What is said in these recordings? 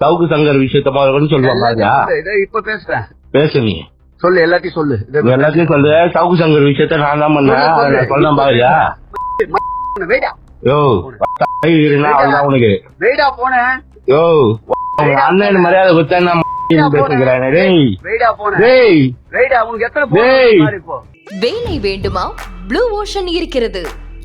சவுக்கு சங்கர் விஷயத்த முதல்ல சொல்லுவாங்க இப்ப பேசுறேன். பேசு நீ. சொல்லு எல்லாத்தையும் சொல்லு. எல்லாத்தையும் சொல்லு. சவுக்கு சங்கர் விஷயத்த நான் தான் பண்ணேன். பாரியா? வெயிடா. யோ அவ்வளவுதான் உனக்கு. வெயிடா போனேன். யோ அண்ணன் மரியாதை கொடுத்தா வேலை வேண்டுமா? ப்ளூ ஓஷன் இருக்கிறது.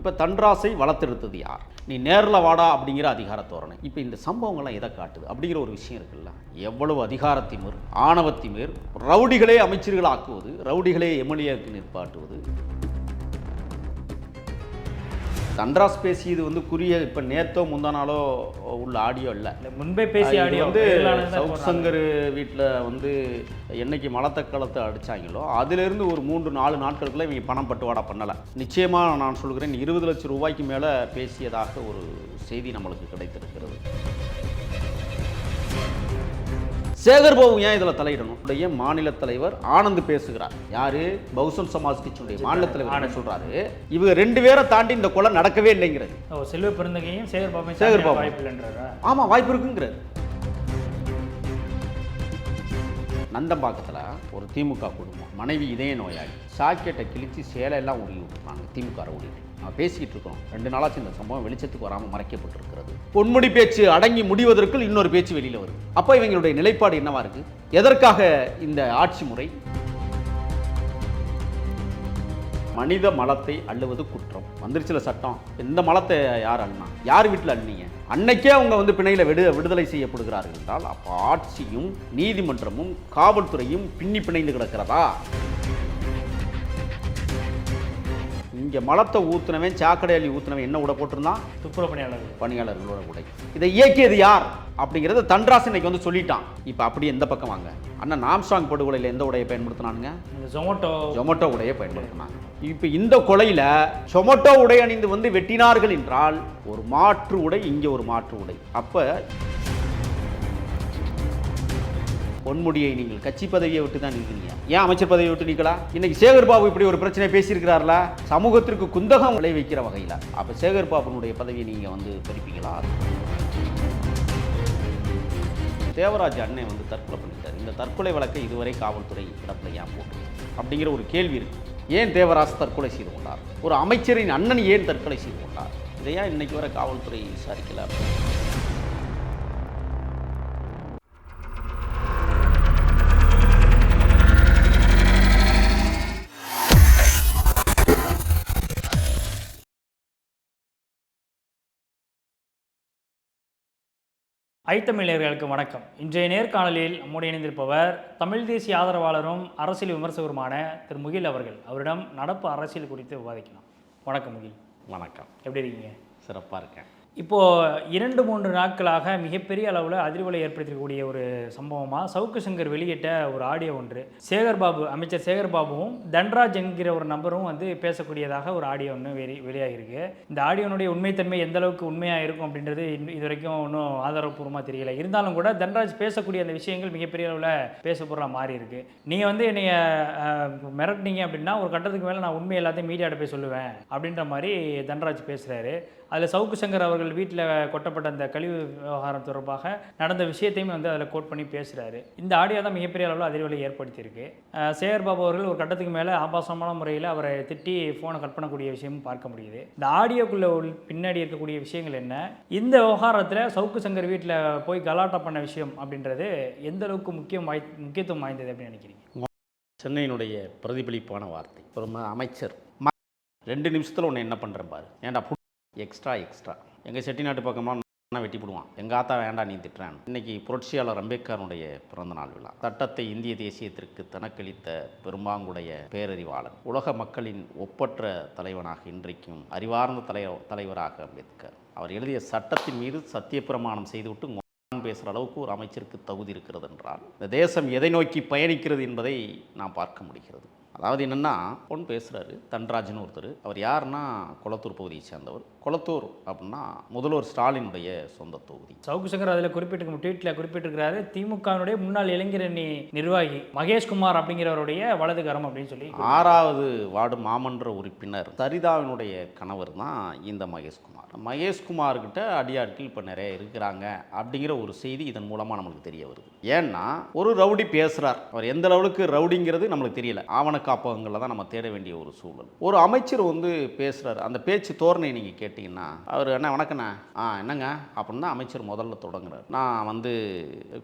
இப்போ தன்ராசை வளர்த்தெடுத்தது யார்? நீ நேரில் வாடா அப்படிங்கிற அதிகார தோரணை. இப்போ இந்த சம்பவங்கள்லாம் எதை காட்டுது? அப்படிங்கிற ஒரு விஷயம் இருக்குல்ல. எவ்வளவு அதிகாரத்திமிர் ஆணவத்திமிர் ரவுடிகளே அமைச்சர்கள் ஆக்குவது ரவுடிகளே எம்எல்ஏக்கு நிற்பாட்டுவது. தன்ராஸ் பேசியது வந்து குறிய இப்போ நேத்தோ முந்தா நாளோ உள்ள ஆடியோ இல்லை. முன்பே பேசி இது ஆடியோ வந்து சவுக். சங்கர் வீட்டில் வந்து என்னைக்கு மலத்தக்களத்தை அடிச்சாங்களோ அதிலிருந்து ஒரு மூன்று நாலு நாட்களுக்குள்ள இவங்க பணம் பட்டுவாடா பண்ணலை. நிச்சயமாக நான் சொல்கிறேன் இருபது லட்சம் ரூபாய்க்கு மேலே பேசியதாக ஒரு செய்தி நம்மளுக்கு கிடைத்திருக்கிறது. சேகர் பாபு ஏன் இதில் தலையிடணும்? உடைய மாநில தலைவர் ஆனந்த் பேசுகிறார். யாரு? பகுசன் சமாஜ் கட்சியுடைய மாநில தலைவர் என்ன சொல்றாரு? இவங்க ரெண்டு பேரை தாண்டி இந்த கொலை நடக்கவே இல்லைங்கிறது செல்வ பெருந்தகையும் சேகர் பாபு சேகர் பாபு. வாய்ப்பு இல்லைன்றாரா? ஆமா வாய்ப்பு இருக்குங்கிறது நந்தம்பாக்கத்தில் ஒரு திமுக குடும்பம். மனைவி இதய நோயாளி. சாக்கெட்டை கிழித்து சேலையெல்லாம் உருவி உருகி விட்டுருக்காங்க திமுக ஊழியர்கள். நான் பேசிக்கிட்டு இருக்கோம் ரெண்டு நாளாச்சு இந்த சம்பவம் வெளிச்சத்துக்கு வராமல் மறைக்கப்பட்டிருக்கிறது. பொன்முடி பேச்சு அடங்கி முடிவதற்குள் இன்னொரு பேச்சு வெளியில் வருது. அப்போ இவங்களுடைய நிலைப்பாடு என்னவா இருக்கு? எதற்காக இந்த ஆட்சி முறை? மனித மலத்தை அள்ளுவது குற்றம். வந்துருச்சுல சட்டம். எந்த மலத்தை யார் அண்ணா யார் வீட்டில் அண்ணீங்க அன்னைக்கே அவங்க வந்து பிணையில் விடு விடுதலை செய்யப்படுகிறார்கள் என்றால் அப்போ ஆட்சியும் நீதிமன்றமும் காவல்துறையும் பின்னி பிணைந்து கிடக்கிறதா? இங்கே மலத்தை ஊத்துனவன் சாக்கடை அள்ளி ஊத்துனவன் என்ன உட போட்டிருந்தான்? துப்புரவு பணியாளர்கள் பணியாளர்களோட உடை. இதை இயக்கியது யார்? அப்படிங்கிறத தன்ராஸ் இன்னைக்கு வந்து சொல்லிட்டான். இப்போ அப்படியே எந்த பக்கம் வாங்க. அண்ணன் நாம்ஸ்டாங் படுகொலையில் எந்த உடையை பயன்படுத்தினானுங்க? ஜொமேட்டோ. ஜொமேட்டோ உடையை பயன்படுத்தினாங்க. இப்போ இந்த கொலையில் ஜொமேட்டோ உடை அணிந்து வந்து வெட்டினார்கள் என்றால் ஒரு மாற்று உடை இங்கே ஒரு மாற்று உடை. அப்போ பொன்முடியை நீங்கள் கட்சி பதவியை விட்டு தான் நிற்கிறீங்க ஏன் அமைச்சர் பதவியை விட்டு நிற்கலாம் இன்னைக்கு சேகர் பாபு இப்படி ஒரு பிரச்சனை பேசியிருக்கிறார்ல? சமூகத்திற்கு குந்தகம் விளைவிக்கிற வகையில். அப்போ சேகர் பாபுனுடைய பதவியை நீங்கள் வந்து பறிப்பீங்களா தேவராஜ் அண்ணன் வந்து தற்கொலை பண்ணிட்டார். இந்த தற்கொலை வழக்கை இதுவரை காவல்துறை இடத்துல ஏன் போட்டு அப்படிங்கிற ஒரு கேள்வி இருக்குது ஏன் தேவராஜ் தற்கொலை செய்து கொண்டார்? ஒரு அமைச்சரின் அண்ணன் ஏன் தற்கொலை செய்து கொண்டார்? இதையா இன்னைக்கு வர காவல்துறை விசாரிக்கல. ஐத்தமிழர்களுக்கு வணக்கம். இன்றைய நேர்காணலில் நம்முடைய இணைந்திருப்பவர் தமிழ் தேசிய ஆதரவாளரும் அரசியல் விமர்சகருமான திரு முகில் அவர்கள். அவரிடம் நடப்பு அரசியல் குறித்து விவாதிக்கலாம். வணக்கம் முகில். வணக்கம். எப்படி இருக்கீங்க? சிறப்பாக இருக்கேன். இப்போது இரண்டு மூன்று நாட்களாக மிகப்பெரிய அளவில் அதிர்வலை ஏற்படுத்தக்கூடிய ஒரு சம்பவமாக சவுக்கு சங்கர் வெளியிட்ட ஒரு ஆடியோ ஒன்று. சேகர் பாபு அமைச்சர் சேகர் பாபுவும் தன்ராஜ் என்கிற ஒரு நபரும் வந்து பேசக்கூடியதாக ஒரு ஆடியோ ஒன்று வெளி வெளியாகிருக்கு இந்த ஆடியோனுடைய உண்மைத்தன்மை எந்த அளவுக்கு உண்மையாக இருக்கும் அப்படின்றது இது வரைக்கும் ஒன்றும் ஆதாரப்பூர்வமாக தெரியல. இருந்தாலும் கூட தன்ராஜ் பேசக்கூடிய அந்த விஷயங்கள் மிகப்பெரிய அளவில் பேசப்படுற மாதிரி மாறி இருக்கு நீங்கள் வந்து என்னைய மிரட்டினீங்க மிரட்டுனீங்க அப்படின்னா ஒரு கட்டத்துக்கு மேலே நான் உண்மை எல்லாத்தையும் மீடியாட்ட போய் சொல்லுவேன் அப்படின்ற மாதிரி தன்ராஜ் பேசுகிறாரு அதில் சவுக்கு சங்கர் அவர்கள் வீட்டில் கொட்டப்பட்ட அந்த கழிவு விவகாரம் தொடர்பாக நடந்த விஷயத்தையும் வந்து அதில் கோட் பண்ணி பேசுகிறாரு இந்த ஆடியோ தான் மிகப்பெரிய அளவில் அதிர்வலை ஏற்படுத்தியிருக்கு. சேகர் பாபு அவர்கள் ஒரு கட்டத்துக்கு மேலே ஆபாசமான முறையில் அவரை திட்டி ஃபோனை கட் பண்ணக்கூடிய விஷயமும் பார்க்க முடியுது. இந்த ஆடியோக்குள்ளே உள் பின்னாடி இருக்கக்கூடிய விஷயங்கள் என்ன? இந்த விவகாரத்தில் சவுக்கு சங்கர் வீட்டில் போய் கலாட்டா பண்ண விஷயம் அப்படின்றது எந்த அளவுக்கு முக்கியம் வாய் முக்கியத்துவம் வாய்ந்தது அப்படின்னு நினைக்கிறீங்க? சென்னையினுடைய பிரதிபலிப்பான வார்த்தை. ஒரு அமைச்சர். ரெண்டு நிமிஷத்தில் ஒன்று என்ன பண்ணுறேன் பாரு. ஏன்டா எக்ஸ்ட்ரா எக்ஸ்ட்ரா. எங்கள் செட்டிநாட்டு பக்கமாக நான் வெட்டி போடுவான். எங்கள் ஆத்தா வேண்டாம் நீ திட்டுறான். இன்னைக்கு புரட்சியாளர் அம்பேத்கருடைய பிறந்த நாள் விழா. சட்டத்தை இந்திய தேசியத்திற்கு தனக்களித்த பெரும்பாங்குடைய பேரறிவாளன் உலக மக்களின் ஒப்பற்ற தலைவனாக இன்றைக்கும் அறிவார்ந்த தலை தலைவராக அம்பேத்கர். அவர் எழுதிய சட்டத்தின் மீது சத்தியப்பிரமாணம் செய்துவிட்டு பேசுகிற அளவுக்கு ஒரு அமைச்சருக்கு தகுதி இருக்கிறது என்றால் இந்த தேசம் எதை நோக்கி பயணிக்கிறது என்பதை நாம் பார்க்க முடிகிறது. அதாவது என்னென்னா பொன் பேசுகிறாரு தன்ராஜன் ஒருத்தர். அவர் யாருன்னா குளத்தூர் பகுதியை சேர்ந்தவர். கொளத்தூர் அப்படின்னா முதல்வர் ஸ்டாலினுடைய சொந்த தொகுதி. சவுக்கு சங்கர் அதில் குறிப்பிட்டு ட்வீட்டில் குறிப்பிட்டிருக்கிறாரு திமுகவினுடைய முன்னாள் இளைஞரணி நிர்வாகி மகேஷ்குமார் அப்படிங்கிறவருடைய வலதுகரம் அப்படின்னு சொல்லி ஆறாவது வார்டு மாமன்ற உறுப்பினர் சரிதாவினுடைய கணவர் தான் இந்த மகேஷ்குமார் மகேஷ்குமார்கிட்ட அடியாட்கள் இப்போ நிறைய இருக்கிறாங்க அப்படிங்கிற ஒரு செய்தி இதன் மூலமாக நம்மளுக்கு தெரிய வருது. ஏன்னா ஒரு ரவுடி பேசுகிறார் அவர் எந்த அளவுக்கு ரவுடிங்கிறது நம்மளுக்கு தெரியல. ஆவண காப்பகங்களில் தான் நம்ம தேட வேண்டிய ஒரு சூழல். ஒரு அமைச்சர் வந்து பேசுகிறார் அந்த பேச்சு தோரணை நீங்கள் கேட்டிங்கன்னா அவர் என்ன வணக்கண்ணா. ஆ என்னங்க? அப்படின்னு தான் அமைச்சர் முதல்ல தொடங்குறார். நான் வந்து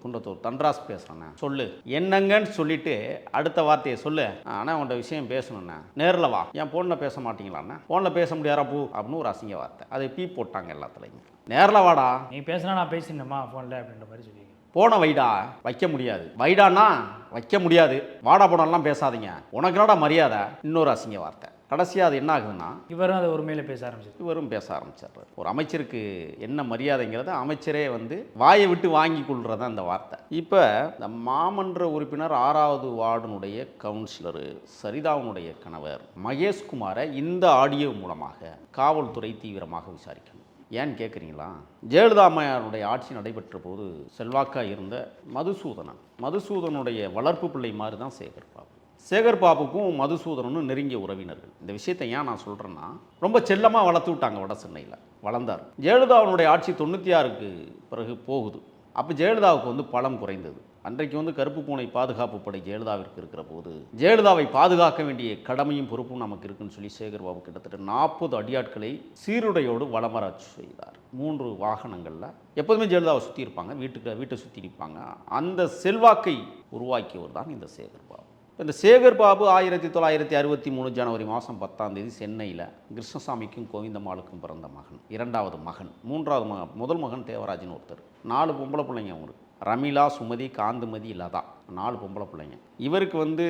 குண்டத்தூர் தன்ராஸ் பேசுகிறேண்ணே சொல்லு. என்னங்கன்னு சொல்லிட்டு அடுத்த வார்த்தையை சொல்லு. ஆனால் உன்ட்ட விஷயம் பேசணுண்ணே நேரில் வா. என் ஃபோனில் பேச மாட்டீங்களாண்ணே? ஃபோனில் பேச முடியாதா பூ? அப்படின்னு ஒரு அசிங்க வார்த்தை. அதை பீ போட்டாங்க எல்லாத்துலேயும். நேரில் வாடா. நீ பேசினா நான் பேசினேம்மா ஃபோனில் அப்படின்ற மாதிரி சொல்லி போன வைடா. வைக்க முடியாது. வைடான்னா வைக்க முடியாது. வாடா போனாலாம் பேசாதீங்க. உனக்கு என்னடா மரியாதை? இன்னொரு அசிங்க வார்த்தை. கடைசியாக அது என்ன ஆகுதுன்னா இவரும் அதை உரிமையில பேச ஆரம்பிச்சது இவரும் பேச ஆரம்பிச்சிடுறாரு. ஒரு அமைச்சருக்கு என்ன மரியாதைங்கிறத அமைச்சரே வந்து வாயை விட்டு வாங்கி கொள்றது அந்த வார்த்தை. இப்போ இந்த மாமன்ற உறுப்பினர் ஆறாவது வார்டுனுடைய கவுன்சிலரு சரிதாவுனுடைய கணவர் மகேஷ்குமாரை இந்த ஆடியோ மூலமாக காவல்துறை தீவிரமாக விசாரிக்கணும். ஏன்னு கேட்குறீங்களா ஜெயலலிதா அம்மையாருடைய ஆட்சி நடைபெற்ற போது செல்வாக்கா இருந்த மதுசூதனன். மதுசூதனுடைய வளர்ப்பு பிள்ளை மாதிரி தான் சேகர் பாபு சேகர் பாபுக்கும் மதுசூதனனும் நெருங்கிய உறவினர்கள். இந்த விஷயத்தை ஏன் நான் சொல்கிறேன்னா ரொம்ப செல்லமாக வளர்த்து விட்டாங்க வட சென்னையில். வளர்ந்தார். ஜெயலலிதாவினுடைய ஆட்சி தொண்ணூற்றி ஆறுக்கு பிறகு போகுது. அப்போ ஜெயலலிதாவுக்கு வந்து பலம் குறைந்தது. அன்றைக்கு வந்து கருப்பு பூனை பாதுகாப்பு படை ஜெயலலிதாவிற்கு இருக்கிற போது ஜெயலலிதாவை பாதுகாக்க வேண்டிய கடமையும் பொறுப்பும் நமக்கு இருக்குன்னு சொல்லி சேகர் பாபு கிட்டத்தட்ட நாற்பது அடியாட்களை சீருடையோடு வளமர செய்தார். மூன்று வாகனங்களில் எப்போதுமே ஜெயலலிதாவை சுற்றி இருப்பாங்க. வீட்டுக்கு வீட்டை சுற்றி நிற்பாங்க அந்த செல்வாக்கை உருவாக்கியவர் தான் இந்த சேகர் பாபு. இந்த சேகர் பாபு ஆயிரத்தி தொள்ளாயிரத்தி அறுபத்தி மூணு ஜனவரி மாதம் பத்தாம் தேதி சென்னையில் கிருஷ்ணசாமிக்கும் கோவிந்தம்மாளுக்கும் பிறந்த மகன் இரண்டாவது மகன் மூன்றாவது மகன் முதல் மகன் தேவராஜன் ஒருத்தர். நாலு பொம்பளை பிள்ளைங்க அவங்களுக்கு ரமிளா சுமதி காந்துமதி லதா. நாலு பொம்பளை பிள்ளைங்க. இவருக்கு வந்து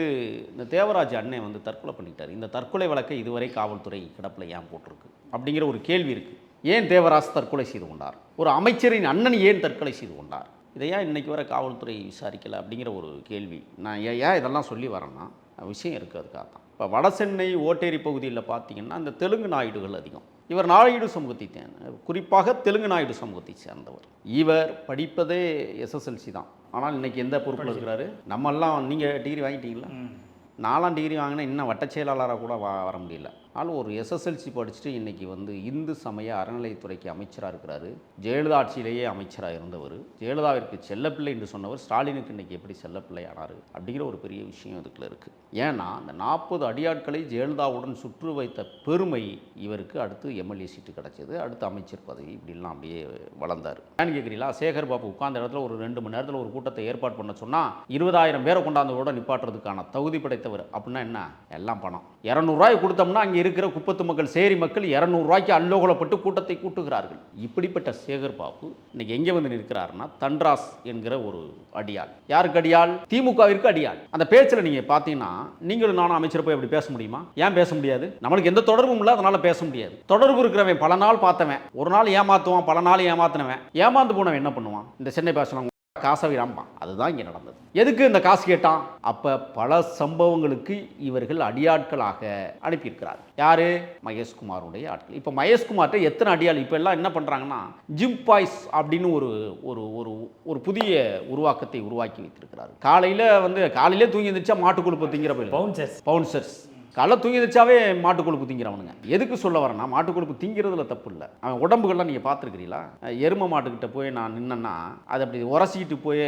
இந்த தேவராஜ் அண்ணன் வந்து தற்கொலை பண்ணிட்டார். இந்த தற்கொலை வழக்கை இதுவரை காவல்துறை கிடப்பில் ஏன் போட்டிருக்கு அப்படிங்கிற ஒரு கேள்வி இருக்குது ஏன் தேவராஜ் தற்கொலை செய்து கொண்டார்? ஒரு அமைச்சரின் அண்ணன் ஏன் தற்கொலை செய்து கொண்டார்? இதை ஏன் இன்னைக்கு வரை காவல்துறை விசாரிக்கலை அப்படிங்கிற ஒரு கேள்வி. நான் ஏன் ஏன் இதெல்லாம் சொல்லி வரேன்னா விஷயம் இருக்குது அதுக்காக தான். இப்போ வடசென்னை ஓட்டேரி பகுதியில் பார்த்தீங்கன்னா அந்த தெலுங்கு நாயுடுகள் அதிகம். இவர் நாயுடு சமூகத்தை குறிப்பாக தெலுங்கு நாயுடு சமூகத்தை சேர்ந்தவர். இவர் படிப்பதே எஸ்எஸ்எல்சி தான். ஆனால் இன்னைக்கு எந்த பொறுப்பில் இருக்கிறாரு? நம்மெல்லாம் நீங்கள் டிகிரி வாங்கிட்டீங்களா? நாலாம் டிகிரி வாங்கினா இன்னும் வட்ட செயலாளராக கூட வர முடியல. ஆனால் ஒரு எஸ்எஸ்எல்சி படிச்சுட்டு இன்றைக்கி வந்து இந்து சமய அறநிலையத்துறைக்கு அமைச்சராக இருக்கிறாரு. ஜெயலலிதா ஆட்சியிலேயே அமைச்சராக இருந்தவர். ஜெயலலிதாவிற்கு செல்லப்பிள்ளை என்று சொன்னவர். ஸ்டாலினுக்கு இன்றைக்கி எப்படி செல்லப்பிள்ளை ஆனார் அப்படிங்கிற ஒரு பெரிய விஷயம் இதுக்குள்ள இருக்குது ஏன்னா அந்த நாற்பது அடியாட்களை ஜெயலலிதாவுடன் சுற்று வைத்த பெருமை இவருக்கு அடுத்து எம்எல்ஏ சீட்டு கிடச்சிது. அடுத்து அமைச்சர் பதவி இப்படிலாம் அப்படியே வளர்ந்தார். ஏன்னு கேட்குறீங்களா சேகர் பாபு உட்கார்ந்த இடத்துல ஒரு ரெண்டு மணி நேரத்தில் ஒரு கூட்டத்தை ஏற்பாடு பண்ண சொன்னால் இருபதாயிரம் பேரை கொண்டாந்து கூட நிப்பாட்டுறதுக்கான தகுதி படைத்தவர் அப்படின்னா என்ன? எல்லாம் பணம். இரநூறுவாய் கொடுத்தோம்னா அங்கே இருக்கிற குப்பத்து மக்கள் சேரி மக்கள் இரநூறுவாய்க்கு அல்லோகலப்பட்டு கூட்டத்தை கூட்டுகிறார்கள். இப்படிப்பட்ட சேகர் பாபு இன்னைக்கு எங்கே வந்து நிற்கிறாருன்னா தன்ராஸ் என்கிற ஒரு அடியாள். யாருக்கு அடியாள்? திமுகவிற்கு அடியாள். அந்த பேச்சில் நீங்கள் பார்த்தீங்கன்னா நீங்களும் நானும் அமைச்சர் போய் அப்படி பேச முடியுமா? ஏன் பேச முடியாது? நம்மளுக்கு எந்த தொடர்பும் இல்லை அதனால பேச முடியாது. தொடர்பு இருக்கிறவன் பல நாள் பார்த்தவன். ஒரு நாள் ஏமாத்துவான் பல நாள் ஏமாத்தினவன். ஏமாந்து போனவன் என்ன பண்ணுவான்? இந்த சென்னை பேசலாம் காசை விடாம்பான் அதுதான் இங்கே நடந்தது. எதுக்கு இந்த காசு கேட்டான்? அப்போ பல சம்பவங்களுக்கு இவர்கள் அடியாட்களாக அனுப்பியிருக்கிறார். யாரு? மகேஷ்குமாருடைய ஆட்கள். இப்போ மகேஷ்குமார்ட்ட எத்தனை அடியாள்? இப்போ எல்லாம் என்ன பண்ணுறாங்கன்னா ஜிம் பாய்ஸ் அப்படின்னு ஒரு ஒரு ஒரு ஒரு புதிய உருவாக்கத்தை உருவாக்கி வைத்திருக்கிறார் காலையில் வந்து காலையிலே தூங்கி இருந்துச்சா மாட்டுக்குழுப்பு திங்கிற பவுன்சர்ஸ் பவுன்சர்ஸ் காலைல தூங்கி வச்சாவே மாட்டுக்கொழுப்பு திங்கிறவனுங்க. எதுக்கு சொல்ல வரேன்னா மாட்டுக்கொழுப்பு திங்கிறதுல தப்பு இல்லை அவன் உடம்புகள்லாம் நீங்கள் பார்த்துருக்கிறீங்களா? எரும மாட்டுக்கிட்ட போய் நான் நின்னேன்னா அது அப்படி உரசிக்கிட்டு போய்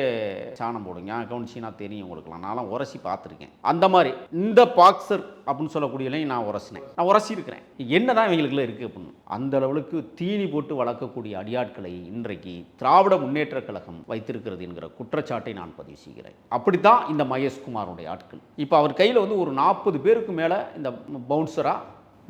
சாணம் போடுங்க. கவனிச்சின்னா தெரியும் உங்களுக்குலாம் நான்லாம் உரசி பார்த்துருக்கேன். அந்த மாதிரி இந்த பாக்ஸர் அப்படின்னு சொல்லக்கூடியலையும் நான் உரசினேன். நான் உரசியிருக்கிறேன். என்ன என்னதான் இவங்களுக்குள்ள இருக்குது அப்படின்னு. அந்த அளவுக்கு தீனி போட்டு வளர்க்கக்கூடிய அடியாட்களை இன்றைக்கு திராவிட முன்னேற்ற கழகம் வைத்திருக்கிறது என்கிற குற்றச்சாட்டை நான் பதிவு செய்கிறேன். அப்படித்தான் இந்த மகேஷ்குமாருடைய ஆட்கள். இப்போ அவர் கையில் வந்து ஒரு நாற்பது பேருக்கு மேலே இந்த பவுன்சரா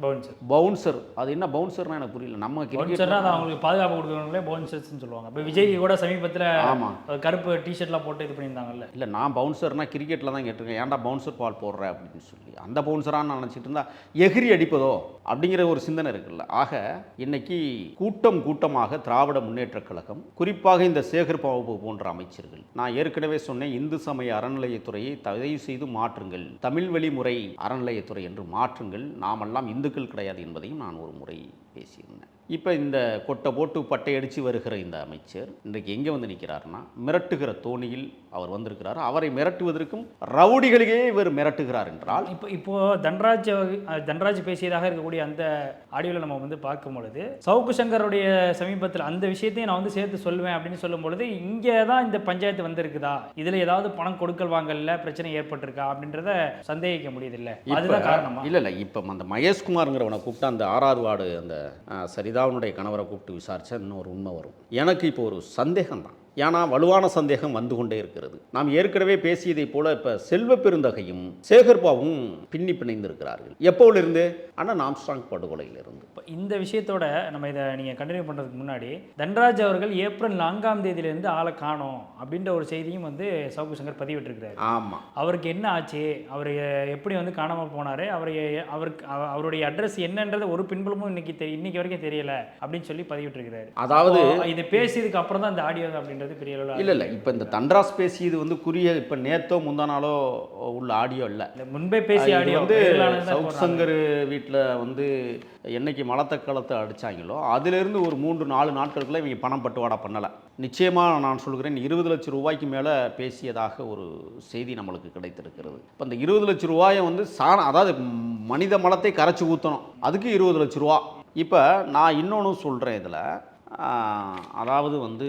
பவுன்சர் பவுன்சர் அது என்ன பவுன்சர்னா எனக்கு புரியல. நம்ம பவுன்சர்னா அவங்களுக்கு பாதுகாப்பு கொடுக்குறவங்களே பவுன்சர்ஸ்னு சொல்லுவாங்க. இப்போ விஜய் கூட சமீபத்தில் ஆமா. கருப்பு டிஷர்ட்லாம் போட்டு இது பண்ணியிருந்தாங்கல்ல. இல்லை நான் பவுன்சர்னா கிரிக்கெட்டில் தான் கேட்டிருக்கேன். ஏன்டா பவுன்சர் பால் போடுற அப்படின்னு சொல்லி. அந்த பவுன்சரான்னு நான் நினச்சிட்டு இருந்தா எகிரி அடிப்பதோ? அப்படிங்கிற ஒரு சிந்தனை இருக்குல்ல. ஆக இன்னைக்கு கூட்டம் கூட்டமாக திராவிட முன்னேற்றக் கழகம் குறிப்பாக இந்த சேகர் பாபு போன்ற அமைச்சர்கள் நான் ஏற்கனவே சொன்னேன் இந்து சமய அறநிலையத்துறையை தயவு செய்து மாற்றுங்கள். தமிழ் வழி முறை அறநிலையத்துறை என்று மாற்றுங்கள். நாமெல்லாம் இந்துக்கள் கிடையாது என்பதையும் நான் ஒரு முறை பேசியிருந்தேன். இப்போ இந்த கொட்டை போட்டு பட்டை அடித்து வருகிற இந்த அமைச்சர் இன்றைக்கு எங்கே வந்து நிற்கிறாருன்னா மிரட்டுகிற தோணியில் அவர் வந்திருக்கிறார். அவரை மிரட்டுவதற்கும் ரவுடிகளையே இவர் மிரட்டுகிறார் என்றால்? இப்போ இப்போ தன்ராஜ் தன்ராஜ் பேசியதாக இருக்கக்கூடிய அந்த ஆடியோவில் நம்ம வந்து பார்க்கும் பொழுது சவுக்கு சங்கருடைய சமீபத்தில் அந்த விஷயத்தையும் நான் வந்து சேர்த்து சொல்லுவேன் அப்படின்னு சொல்லும் பொழுது இங்கே தான் இந்த பஞ்சாயத்து வந்திருக்குதா? இதில் ஏதாவது பணம் கொடுக்கல் வாங்கல பிரச்சனை ஏற்பட்டிருக்கா? அப்படின்றத சந்தேகிக்க முடியுதில்ல அதுதான் காரணமா? இல்லை இல்லை இப்போ அந்த மகேஷ்குமாருங்கிறவனை கூப்பிட்டு அந்த ஆறாவது வார்டு அந்த சரிதாவுனுடைய கணவரை கூப்பிட்டு விசாரிச்சா ஒரு உண்மை வரும். எனக்கு இப்போ ஒரு சந்தேகம் தான் ஏன்னா வலுவான சந்தேகம் வந்து கொண்டே இருக்கிறது. நாம் ஏற்கனவே பேசியதைப் போல இப்போ செல்வ பெருந்தகையும் சேகர்பாவும் பின்னி பிணைந்திருக்கிறார்கள். எப்போவிலிருந்து அண்ணன் ஆம்ஸ்ட்ராங் படுகொலையிலிருந்து. இப்போ இந்த விஷயத்தோட நம்ம இதை நீங்கள் கண்டினியூ பண்ணுறதுக்கு முன்னாடி தன்ராஜ் அவர்கள் ஏப்ரல் நான்காம் தேதியிலேருந்து ஆளை காணோம் அப்படின்ற ஒரு செய்தியும் வந்து சவுக்கு சங்கர் பதிவிட்டிருக்கிறாரு. ஆமாம் அவருக்கு என்ன ஆச்சு? அவர் எப்படி வந்து காணாமல் போனார்? அவர் அவருக்கு அவ- அவருடைய அட்ரஸ் என்னன்றது ஒரு பின்புலமும் இன்னைக்கு இன்னைக்கு வரைக்கும் தெரியல அப்படின்னு சொல்லி பதிவிட்டிருக்கிறாரு. அதாவது இது பேசியதுக்கு அப்புறம் தான் இந்த ஆடியோ அப்படின்றது பெரிய அளவில் இல்லை இல்லை. இப்போ இந்த தன்ராஸ் பேசியது வந்து குறிய இப்போ நேத்தோ முந்தா நாளோ உள்ள ஆடியோ இல்லை. முன்பே பேசிய ஆடியோ வந்து சவுத். சங்கர் வீட்டில் வந்து என்னைக்கு மலத்தை களத்தை அடிச்சாங்களோ அதிலிருந்து ஒரு மூன்று நாலு நாட்களுக்குள்ள இவங்க பணம் பட்டுவாடா பண்ணலை. நிச்சயமாக நான் சொல்கிறேன் இருபது லட்சம் ரூபாய்க்கு மேலே பேசியதாக ஒரு செய்தி நம்மளுக்கு கிடைத்திருக்கிறது. இப்போ இந்த இருபது லட்சம் ரூபாயை வந்து சாண அதாவது மனித மலத்தை கரைச்சி ஊற்றணும் அதுக்கு இருபது லட்ச ரூபா. இப்போ நான் இன்னொன்று சொல்கிறேன் இதில். அதாவது வந்து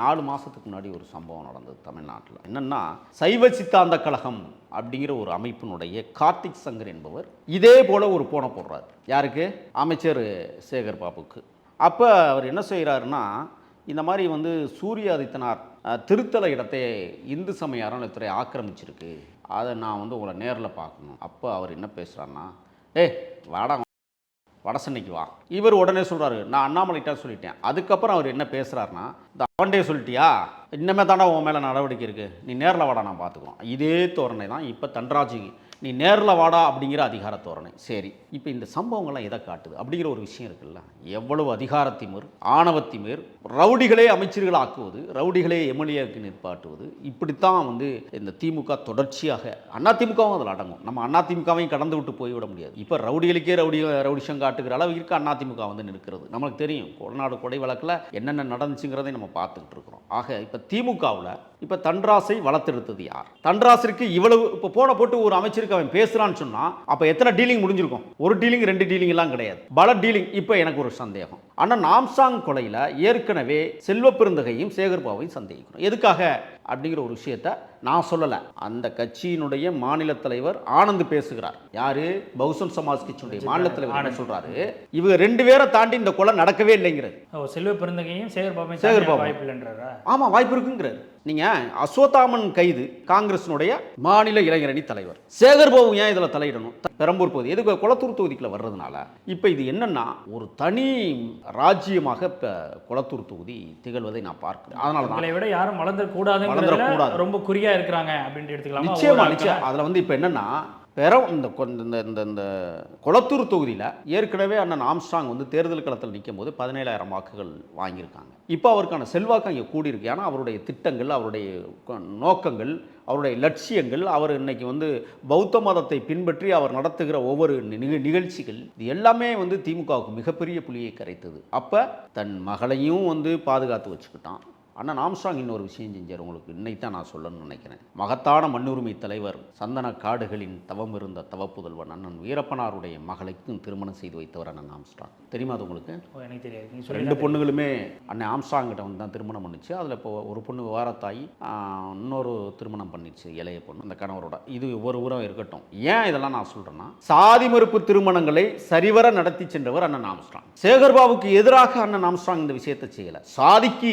நாலு மாதத்துக்கு முன்னாடி ஒரு சம்பவம் நடந்தது தமிழ்நாட்டில். என்னென்னா சைவ சித்தாந்த கழகம் அப்படிங்கிற ஒரு அமைப்பினுடைய கார்த்திக் சங்கர் என்பவர் இதே போல் ஒரு போனை போடுறார். யாருக்கு? அமைச்சர் சேகர் பாபுக்கு. அப்போ அவர் என்ன செய்கிறாருன்னா இந்த மாதிரி வந்து சூரிய ஆதித்தனார் திருத்தல இடத்தை இந்து சமய அறநிலையத்துறை ஆக்கிரமிச்சிருக்கு. அதை நான் வந்து உங்களை நேரில் பார்க்கணும். அப்போ அவர் என்ன பேசுகிறாருன்னா ஏய் வாடா வடசென்னைக்கு வா. இவர் உடனே சொல்கிறாரு நான் அண்ணாமலைட்டா சொல்லிட்டேன். அதுக்கப்புறம் அவர் என்ன பேசுகிறாருன்னா இந்த அவன்டே சொல்லிட்டியா? இன்னமே தாண்டா உன் மேலே நடவடிக்கை இருக்குது நீ நேரில் வாடா நான் பார்த்துக்குவோம் இதே தோரணை தான் இப்போ தன்ராஜ் நீ நேரில் வாடா அப்படிங்கிற அதிகார தோரணை. சரி இப்போ இந்த சம்பவங்கள்லாம் எதை காட்டுது? அப்படிங்கிற ஒரு விஷயம் இருக்குல்ல. எவ்வளவு அதிகாரத்திமிர் ஆணவத்திமிர் ரவுடிகளே அமைச்சர்கள் ஆக்குவது ரவுடிகளே எம்எல்ஏக்கு நிற்பாட்டுவது இப்படித்தான் வந்து இந்த திமுக தொடர்ச்சியாக அதிமுகவும் அதில் அடங்கும். நம்ம அதிமுகவையும் கடந்து விட்டு போய்விட முடியாது. இப்போ ரவுடிகளுக்கே ரவுடி ரவுடிஷம் காட்டுகிற அளவிற்கு அதிமுக வந்து நிற்கிறது. நமக்கு தெரியும் கொடநாடு கொடை வழக்கில் என்னென்ன நடந்துச்சுங்கிறதை நம்ம பார்த்துக்கிட்டு இருக்கிறோம். ஆக இப்போ திமுகவில் இப்போ தன்ராசை வளர்த்தெடுத்தது யார்? தன்ராசிற்கு இவ்வளவு இப்போ போன போட்டு ஒரு அமைச்சருக்கு அவன் பேசுகிறான்னு சொன்னால் அப்போ எத்தனை டீலிங் முடிஞ்சிருக்கும்? ஒரு டீலிங் ரெண்டு டீலிங் எல்லாம் கிடையாது. பல டீலிங் இப்போ எனக்கு ஒரு சந்தேகம். ஆனால் நாம்சாங் கொலையில் ஏற்கனவே செல்வ பெருந்தகையும் சேகர்பாவையும் சந்தேகிக்கணும் எதுக்காக? அப்படிங்கிற ஒரு விஷயத்த நான் சொல்லலை. அந்த கட்சியினுடைய மாநில தலைவர் ஆனந்த் பேசுகிறார். யாரு? பகுசன் சமாஜ் கட்சியினுடைய மாநில தலைவர் என்ன சொல்றாரு? இவங்க ரெண்டு பேரை தாண்டி இந்த கொலை நடக்கவே இல்லைங்கிறது செல்வ பெருந்தகையும் சேகர் பாபையும் சேகர் சேகர் பாபு. வாய்ப்பு இல்லைன்றாரா? ஆமாம் வாய்ப்பு இருக்குங்கிறார். நீங்கள் அஸ்வத்தாமன் கைது காங்கிரஸினுடைய மாநில இளைஞரணி தலைவர். சேகர்பாபு ஏன் இதில் தலையிடணும்? பெரம்பூர் பகுதி. எதுக்கு குளத்தூர் தொகுதிக்குள்ள வர்றதுனால? இப்போ இது என்னன்னா ஒரு தனி ராஜ்யமாக இப்போ குளத்தூர் தொகுதி திகழ்வதை நான் பார்க்கிறேன். அதனால தான் விட யாரும் வளர்ந்துட கூடாதுங்கிறதுல வளர்ந்துடக்கூடாது. ரொம்ப குறியா இருக்கிறாங்க அப்படின்ட்டு எடுத்துக்கலாமா? நிச்சயமா ஒவ்வொரு நிச்சயம். அதில் வந்து இப்போ என்னன்னா பெற இந்த இந்த இந்த இந்த குளத்தூர் தொகுதியில் ஏற்கனவே அண்ணன் ஆம்ஸ்டாங் வந்து தேர்தல் களத்தில் நிற்கும் போது பதினேழாயிரம் வாக்குகள் வாங்கியிருக்காங்க. இப்போ அவருக்கான செல்வாக்கு அங்கே கூடியிருக்கு. ஏன்னா அவருடைய திட்டங்கள் அவருடைய நோக்கங்கள் அவருடைய லட்சியங்கள் அவர் இன்னைக்கு வந்து பௌத்த மதத்தை பின்பற்றி அவர் நடத்துகிற ஒவ்வொரு நிக- நிகழ்ச்சிகள் இது எல்லாமே வந்து திமுகவுக்கு மிகப்பெரிய புலியை கரைத்தது. அப்போ தன் மகளையும் வந்து பாதுகாத்து வச்சுக்கிட்டான். அண்ணன் ஆம்ஸ்ட்ராங் இன்னொரு விஷயம் செஞ்சார் உங்களுக்கு. இன்னைக்கு தான் நான் சொல்லணும்னு நினைக்கிறேன். மகத்தான மண்ணுரிமை தலைவர் சந்தன காடுகளின் தவம் இருந்த தவப்புதல்வன் அண்ணன் வீரப்பனாருடைய மகளைக்கும் திருமணம் செய்து வைத்தவர் அண்ணன் ஆம்ஸ்ட்ராங். தெரியுமா அது உங்களுக்கு எனக்கு தெரியாது. ரெண்டு பொண்ணுகளுமே அண்ணன் ஆம்ஸ்ட்ராங் கிட்ட வந்து தான் திருமணம் பண்ணுச்சு. அதில் இப்போ ஒரு பொண்ணு வாரத்தாயி இன்னொரு திருமணம் பண்ணிச்சு இளைய பொண்ணு அந்த கணவரோட. இது ஒரு ஊரம் இருக்கட்டும். ஏன் இதெல்லாம் நான் சொல்கிறேன்னா சாதி மறுப்பு திருமணங்களை சரிவர நடத்தி சென்றவர் அண்ணன் ஆம்ஸ்ட்ராங். சேகர்பாபுக்கு எதிராக அண்ணன் ஆம்ஸ்ட்ராங் இந்த விஷயத்தை செய்யல. சாதிக்கு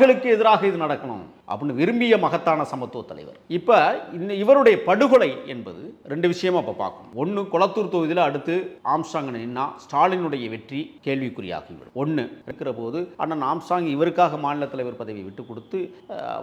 சாதிகளுக்கு எதிராக இது நடக்கணும். அப்படின்னு விரும்பிய மகத்தான சமத்துவ தலைவர். இப்போ இந்த இவருடைய படுகொலை என்பது ரெண்டு விஷயமா இப்போ பார்க்கணும். ஒன்று குளத்தூர் தொகுதியில் அடுத்து ஆம்ஸ்டாங் நின்னா ஸ்டாலினுடைய வெற்றி கேள்விக்குறியாகிவிடும். ஒன்று இருக்கிற போது அண்ணன் ஆம்ஸ்டாங் இவருக்காக மாநில தலைவர் பதவியை விட்டு கொடுத்து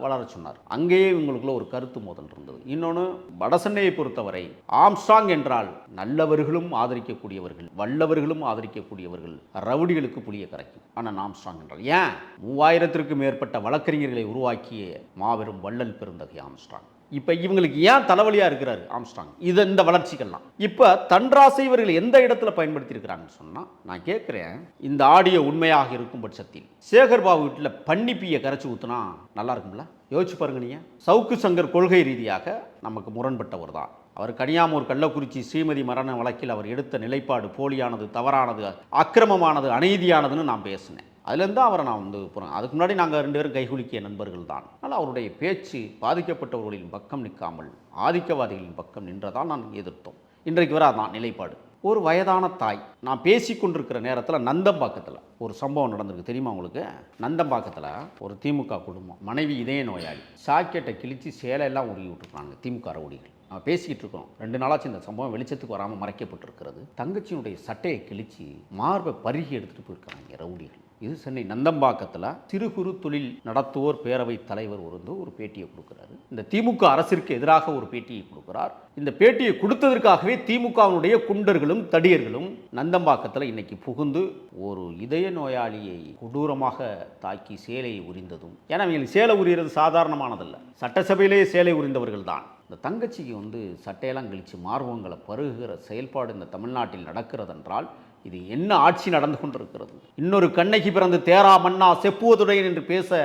வளர சொன்னார். அங்கேயே இவங்களுக்குள்ள ஒரு கருத்து மோதல் இருந்தது. இன்னொன்று வடசென்னையை பொறுத்தவரை ஆம்ஸ்டாங் என்றால் நல்லவர்களும் ஆதரிக்கக்கூடியவர்கள் வல்லவர்களும் ஆதரிக்கக்கூடியவர்கள் ரவுடிகளுக்கு புளிய கரைக்கும் ஆனால் ஆம்ஸ்டாங் என்றால் ஏன்? மூவாயிரத்திற்கும் மேற்பட்ட வழக்கறிஞர்களை உருவாக்கிய மாபெரும் வள்ளல் பெருந்தகை ஆம்ஸ்டாங் இப்போ இவங்களுக்கு ஏன் தலைவலியாக இருக்கிறாரு ஆம்ஸ்டாங் இது இந்த வளர்ச்சிகள்லாம். இப்போ தன்ராசை இவர்கள் எந்த இடத்துல பயன்படுத்தியிருக்கிறாங்கன்னு சொன்னால் நான் கேட்குறேன் இந்த ஆடியோ உண்மையாக இருக்கும் பட்சத்தில் சேகர் பாபு வீட்டில் பன்னிப்பியை கரைச்சி ஊற்றுனா நல்லா இருக்கும்ல? யோசிச்சு பாருங்க நீங்கள் சவுக்கு சங்கர் கொள்கை ரீதியாக நமக்கு முரண்பட்டவர் தான். அவர் கனியாமூர் கள்ளக்குறிச்சி ஸ்ரீமதி மரண வழக்கில் அவர் எடுத்த நிலைப்பாடு போலியானது தவறானது அக்கிரமமானது அநீதியானதுன்னு நான் பேசினேன். அதுலேருந்து அவரை நான் வந்து போகிறேன் அதுக்கு முன்னாடி நாங்கள் ரெண்டு பேரும் கைகுலுக்கிய நண்பர்கள் தான். ஆனால் அவருடைய பேச்சு பாதிக்கப்பட்டவர்களின் பக்கம் நிற்காமல் ஆதிக்கவாதிகளின் பக்கம் நின்றதால் நான் எதிர்த்தோம். இன்றைக்கு வர அதான் நிலைப்பாடு. ஒரு வயதான தாய் நான் பேசி கொண்டிருக்கிற நேரத்தில் நந்தம்பாக்கத்தில் ஒரு சம்பவம் நடந்திருக்கு. தெரியுமா உங்களுக்கு? நந்தம்பாக்கத்தில் ஒரு திமுக குடும்பம் மனைவி இதய நோயாளி சாக்கெட்டை கிழித்து சேலையெல்லாம் உருகி விட்டுருக்காங்க திமுக ரவுடிகள். நான் பேசிக்கிட்டு இருக்கோம் ரெண்டு நாளாச்சு இந்த சம்பவம் வெளிச்சத்துக்கு வராமல் மறைக்கப்பட்டிருக்கிறது. தங்கச்சியினுடைய சட்டையை கிழிச்சு மார்பை பருகி எடுத்துகிட்டு போயிருக்கிறாங்க ரவுடிகள். இது சென்னை நந்தம்பாக்கத்தில் சிறு குறு தொழில் நடத்துவோர் பேரவை தலைவர் ஒரு வந்து ஒரு பேட்டியை கொடுக்குறாரு. இந்த திமுக அரசிற்கு எதிராக ஒரு பேட்டியை கொடுக்கிறார். இந்த பேட்டியை கொடுத்ததற்காகவே திமுகவினுடைய குண்டர்களும் தடியர்களும் நந்தம்பாக்கத்தில் இன்னைக்கு புகுந்து ஒரு இதய நோயாளியை கொடூரமாக தாக்கி சேலையை உரிந்ததும். ஏன்னா இவங்களுக்கு சேலை உரியது சாதாரணமானதல்ல. சட்டசபையிலேயே சேலை உரிந்தவர்கள் தான். இந்த தங்கச்சிக்கு வந்து சட்டையெல்லாம் கழித்து மார்வங்களை பருகுகிற செயல்பாடு இந்த தமிழ்நாட்டில் நடக்கிறதென்றால் இது என்ன ஆட்சி நடந்து கொண்டிருக்கிறது? இன்னொரு கண்ணகி பிறந்து தேரா மன்னா செப்புவதுடையன் என்று பேச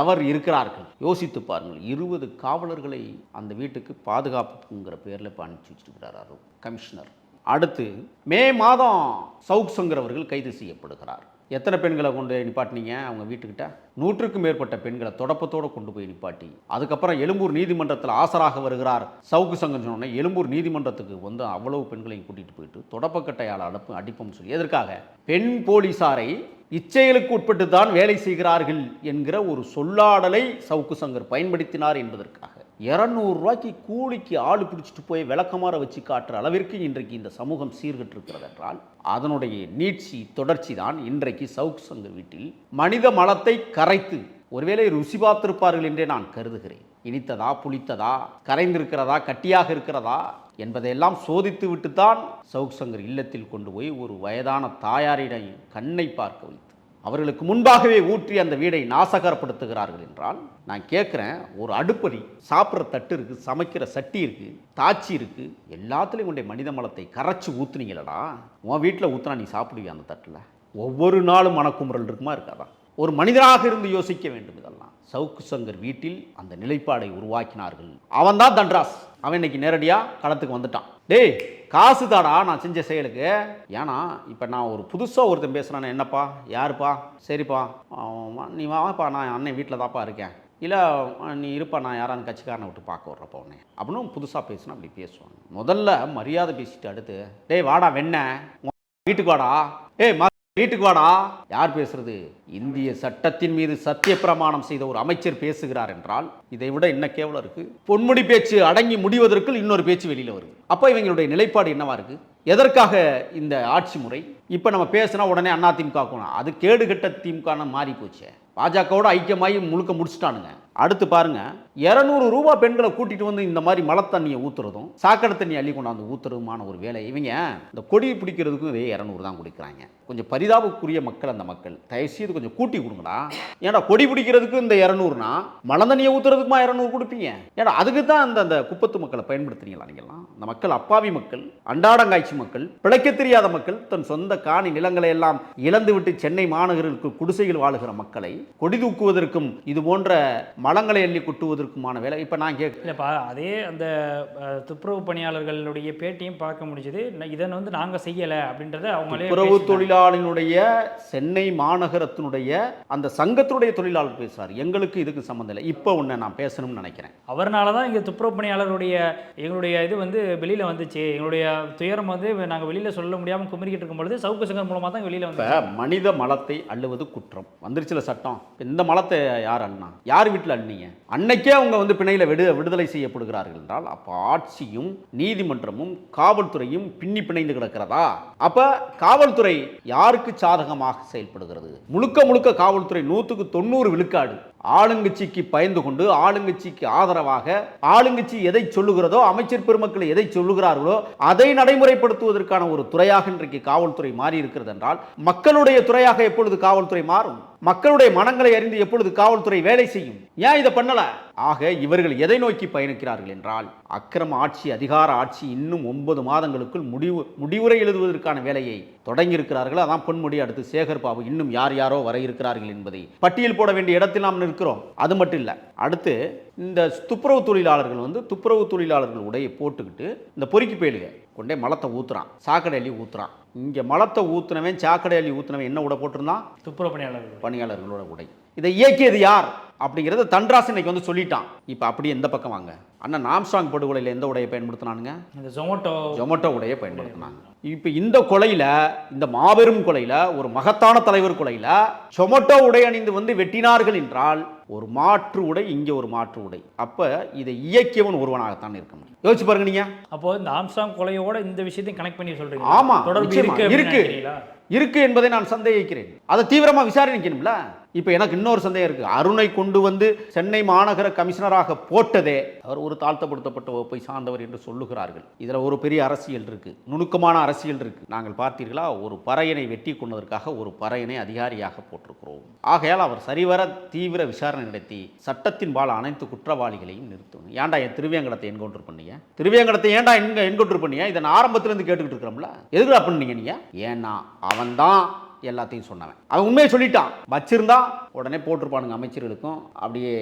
எவர் இருக்கிறார்கள்? யோசித்து பாருங்கள் இருபது காவலர்களை அந்த வீட்டுக்கு பாதுகாப்புங்கிற பேரில் இப்போ அனுப்பிச்சி வச்சிருக்கிறார் கமிஷனர். அடுத்து மே மாதம் சவுக் சங்கர் அவர்கள் கைது செய்யப்படுகிறார். எத்தனை பெண்களை கொண்டு நிப்பாட்டினீங்க? அவங்க வீட்டுக்கிட்ட? நூற்றுக்கும் மேற்பட்ட பெண்களை தொடப்பத்தோடு கொண்டு போய் நிப்பாட்டி. அதுக்கப்புறம் எழும்பூர் நீதிமன்றத்தில் ஆசராக வருகிறார் சவுக்கு சங்கம் சொன்னோன்னே எழும்பூர் நீதிமன்றத்துக்கு வந்து அவ்வளவு பெண்களையும் கூட்டிகிட்டு போயிட்டு தொடப்பக்கட்டையால் அடப்பு அடிப்போம் சொல்லி. எதற்காக? பெண் போலீசாரை இச்செயலுக்கு உட்பட்டு தான் வேலை செய்கிறார்கள் என்கிற ஒரு சொல்லாடலை சவுக்கு சங்கர் பயன்படுத்தினார் என்பதற்காக. இரநூறுவாய்க்கு கூலிக்கு ஆள் பிடிச்சிட்டு போய் விளக்கமாற வச்சு காட்டுற அளவிற்கு இன்றைக்கு இந்த சமூகம் சீர்கட்டிருக்கிறது என்றால் அதனுடைய நீட்சி தொடர்ச்சி தான் இன்றைக்கு சவுக் சங்கர் வீட்டில். மனித மலத்தை கரைத்து ஒருவேளை ருசி பார்த்திருப்பார்கள் என்றே நான் கருதுகிறேன். இனித்ததா புளித்ததா கரைந்திருக்கிறதா கட்டியாக இருக்கிறதா என்பதையெல்லாம் சோதித்து விட்டுத்தான் சவுக் சங்கர் இல்லத்தில் கொண்டு போய் ஒரு வயதான தாயாரிடம் கண்ணை பார்க்க வைத்து அவர்களுக்கு முன்பாகவே ஊற்றி அந்த வீடை நாசகரப்படுத்துகிறார்கள் என்றால் நான் கேட்குறேன் ஒரு அடுப்படி சாப்பிட்ற தட்டு இருக்குது சமைக்கிற சட்டி இருக்குது தாச்சி இருக்குது எல்லாத்துலேயும் உடைய மனித மலத்தை கரைச்சி ஊற்றுனீங்களடா உன் வீட்டில் ஊற்றுனா நீ சாப்பிடுவியா அந்த தட்டில்? ஒவ்வொரு நாளும் மனக்குமுறல் இருக்குமா இருக்காதா? ஒரு மனிதராக இருந்து யோசிக்க வேண்டும் இதெல்லாம். சவுக்கு சங்கர் வீட்டில் அந்த நிலைப்பாடை உருவாக்கினார்கள். அவன் தான் தன்ராஸ். அவன் இன்னைக்கு நேரடியாக களத்துக்கு வந்துட்டான். டேய் காசு தாடா நான் செஞ்ச செயலுக்கு. ஏன்னா இப்போ நான் ஒரு புதுசாக ஒருத்தன் பேசுகிறானே என்னப்பா யாருப்பா? சரிப்பா. நீ வாப்பா நான் அண்ணன் வீட்டில் தான்ப்பா இருக்கேன். இல்லை நீ இருப்பா நான் யாரான்னு கட்சிக்காரனை விட்டு பார்க்க வர்றப்ப உடனே அப்படின்னு புதுசாக பேசினா அப்படி பேசுவாங்க. முதல்ல மரியாதை பேசிட்டு அடுத்து டேய் வாடா வெண்ண வீட்டுக்கு வாடா. ஏய் வீட்டுக்கு வாடா. யார் பேசுறது? இந்திய சட்டத்தின் மீது சத்திய பிரமாணம் செய்த ஒரு அமைச்சர் பேசுகிறார் என்றால் இதை விட என்ன கேவலம் இருக்கு. பொன்முடி பேச்சு அடங்கி முடிவதற்குள் இன்னொரு பேச்சு வெளியில வருது. அப்ப இவங்களுடைய நிலைப்பாடு என்னவா இருக்கு? எதற்காக இந்த ஆட்சி முறை? இப்போ நம்ம பேசினா உடனே அண்ணா திமுக அது கேடுகட்ட திமுக மாறி போச்சு. பாஜகவோட ஐக்கியமாகி முழுக்க முடிச்சிட்டானுங்க. அடுத்து பாருங்க. இரநூறு ரூபா பெண்களை கூட்டிட்டு வந்து இந்த மாதிரி மழை தண்ணியை ஊத்துறதும் சாக்கடை தண்ணி அள்ளி கொண்டாந்து ஊத்துறதுமான ஒரு வேலை. இவங்க இந்த கொடி பிடிக்கிறதுக்கும் இதே இரநூறு தான் குடிக்கிறாங்க. கொஞ்சம் பரிதாபக்குரிய மக்கள் அந்த மக்கள். தயவுசெய்து கொஞ்சம் கூட்டி கொடுங்கடா. ஏன்னா கொடி பிடிக்கிறதுக்கு இந்த இரநூறுனா மழை தண்ணியை ஊற்றுறதுக்குமா இரநூறு கொடுப்பீங்க? ஏன்னா அதுக்கு தான் அந்த அந்த குப்பத்து மக்களை பயன்படுத்துறீங்களா நீங்களாம் இந்த மக்கள் அப்பாவி மக்கள் அண்டாடங்காய்ச்சி மக்கள் பிழைக்க தெரியாத மக்கள் தன் சொந்த காணி நிலங்களை எல்லாம் இழந்து விட்டு சென்னை மாநகருக்கு குடிசையில் வாழுகிற மக்களை கொடி தூக்குவதற்கும் இது போன்ற மலங்களை எள்ளி கொட்டுவதற்குமான வேலை. இப்போ நான் கேட்க இல்லைப்பா அதே அந்த துப்புரவு பணியாளர்களுடைய பேட்டியும் பார்க்க முடிஞ்சது. இதை வந்து நாங்கள் செய்யலை அப்படின்றத அவங்களே துப்புரவு. தொழிலாளினுடைய சென்னை மாநகரத்தினுடைய அந்த சங்கத்தினுடைய தொழிலாளர் பேசுறார். எங்களுக்கு இதுக்கு சம்மந்தம் இல்லை. இப்போ ஒன்று நான் பேசணும்னு நினைக்கிறேன். அவர்னால தான் இங்கே துப்புரவு பணியாளர்களுடைய எங்களுடைய இது வந்து வெளியில் வந்துச்சு. எங்களுடைய துயரம் வந்து நாங்கள் வெளியில் சொல்ல முடியாமல் குமரிக்கிட்டு இருக்கும் பொழுது சவுக்கு சங்கம் மூலமாக தான் வெளியில் வந்து மனித மலத்தை அள்ளுவது குற்றம். வந்துருச்சுல சட்டம். இந்த மலத்தை யார் அண்ணா யார் வீட்டில் அண்ணீங்க அன்னைக்கே அவங்க வந்து பிணையில் விடு விடுதலை செய்யப்படுகிறார்கள் என்றால் அப்போ ஆட்சியும் நீதிமன்றமும் காவல்துறையும் பின்னி பிணைந்து கிடக்கிறதா? அப்ப காவல்துறை யாருக்கு சாதகமாக செயல்படுகிறது? முழுக்க முழுக்க காவல்துறை நூற்றுக்கு தொண்ணூறு விழுக்காடு ஆளுங்கட்சிக்கு பயந்து கொண்டு ஆளுங்கட்சிக்கு ஆதரவாக ஆளுங்கட்சி எதை சொல்லுகிறதோ அமைச்சர் பெருமக்கள் எதை சொல்லுகிறார்களோ அதை நடைமுறைப்படுத்துவதற்கான ஒரு துறையாக இன்றைக்கு காவல்துறை மாறி இருக்கிறது என்றால் மக்களுடைய துறையாக எப்பொழுது காவல்துறை மாறும்? மக்களுடைய மனங்களை அறிந்து எப்பொழுது காவல்துறை வேலை செய்யும்? ஏன் இதை பண்ணல? ஆக இவர்கள் எதை நோக்கி பயணிக்கிறார்கள் என்றால் அக்கிரம ஆட்சி அதிகார ஆட்சி இன்னும் ஒன்பது மாதங்களுக்குள் முடிவு முடிவுரை எழுதுவதற்கான வேலையை தொடங்கியிருக்கிறார்கள். அதான் பொன்முடி அடுத்து சேகர் பாபு இன்னும் யார் யாரோ வர இருக்கிறார்கள் என்பதை. பட்டியல் போட வேண்டிய இடத்தில் நாம் நிற்கிறோம். அது மட்டும் இல்லை. அடுத்து இந்த துப்புரவு தொழிலாளர்கள் வந்து துப்புரவு தொழிலாளர்கள் உடைய போட்டுக்கிட்டு இந்த பொறுக்கி பயலுக கொண்டே மலத்தை ஊத்துறான். சாக்கடை அள்ளி ஊத்துறான். இங்கே மலத்தை ஊத்துனவன் சாக்கடை அள்ளி ஊத்துனவன் என்ன உட போட்டிருந்தான்? துப்புரவு பணியாளர்கள். பணியாளர்களோட உடை. இதை இயக்கியது யார்? அப்படிங்கிறத தன்ராஸ் இன்னைக்கு வந்து சொல்லிட்டான். இப்போ அப்படியே எந்த பக்கம் வாங்க. அண்ணன் நாம்ஸ்டாங் படுகொலையில் எந்த உடையை பயன்படுத்தினானுங்க? இந்த ஜொமேட்டோ. ஜொமேட்டோ உடையை பயன்படுத்தினாங்க. இப்போ இந்த கொலையில இந்த மாபெரும் கொலையில ஒரு மகத்தான தலைவர் கொலையில ஜொமேட்டோ உடை அணிந்து வந்து வெட்டினார்கள் என்றால் ஒரு மாற்று உடை இங்கே ஒரு மாற்று உடை. அப்ப இதை இயக்கியவன் ஒருவனாகத்தான் இருக்க முடியும். யோசிச்சு பாருங்க நீங்க. அப்போ இந்த ஆம்ஸ்டாங் கொலையோட இந்த விஷயத்தையும் கனெக்ட் பண்ணி சொல்றீங்க. ஆமா தொடர்பு. இருக்கு இருக்கு. என்பதை நான் சந்தேகிக்கிறேன். அதை தீவிரமா விசாரிக்கணும்ல இப்போ எனக்கு இன்னொரு சந்தேகம் இருக்குது அருணை கொண்டு வந்து சென்னை மாநகர கமிஷனராக போட்டதே அவர் ஒரு தாழ்த்தப்படுத்தப்பட்ட வகுப்பை சார்ந்தவர் என்று சொல்லுகிறார்கள். இதில் ஒரு பெரிய அரசியல் இருக்குது நுணுக்கமான அரசியல் இருக்குது நாங்கள் பார்த்தீர்களா? ஒரு பறையனை வெட்டி கொண்டதற்காக ஒரு பறையனை அதிகாரியாக போட்டிருக்கிறோம். ஆகையால் அவர் சரிவர தீவிர விசாரணை நடத்தி சட்டத்தின் பால் அனைத்து குற்றவாளிகளையும் நிறுத்தணும். ஏன்டா என் திருவேங்கடத்தை என்கவுண்டர் பண்ணீங்க திருவேங்கடத்தை ஏன்டா என்கவுண்டர் பண்ணீங்க இதை நான் கேட்டுக்கிட்டு இருக்கிறோம்ல. எதுக்குடா பண்ணீங்க நீங்கள் ஏன்னா அவன்தான் எல்லாத்தையும் சொன்னவன். அவன் உண்மையை சொல்லிட்டான். வச்சிருந்தா உடனே போட்டிருப்பானுங்க அமைச்சர்களுக்கும். அப்படியே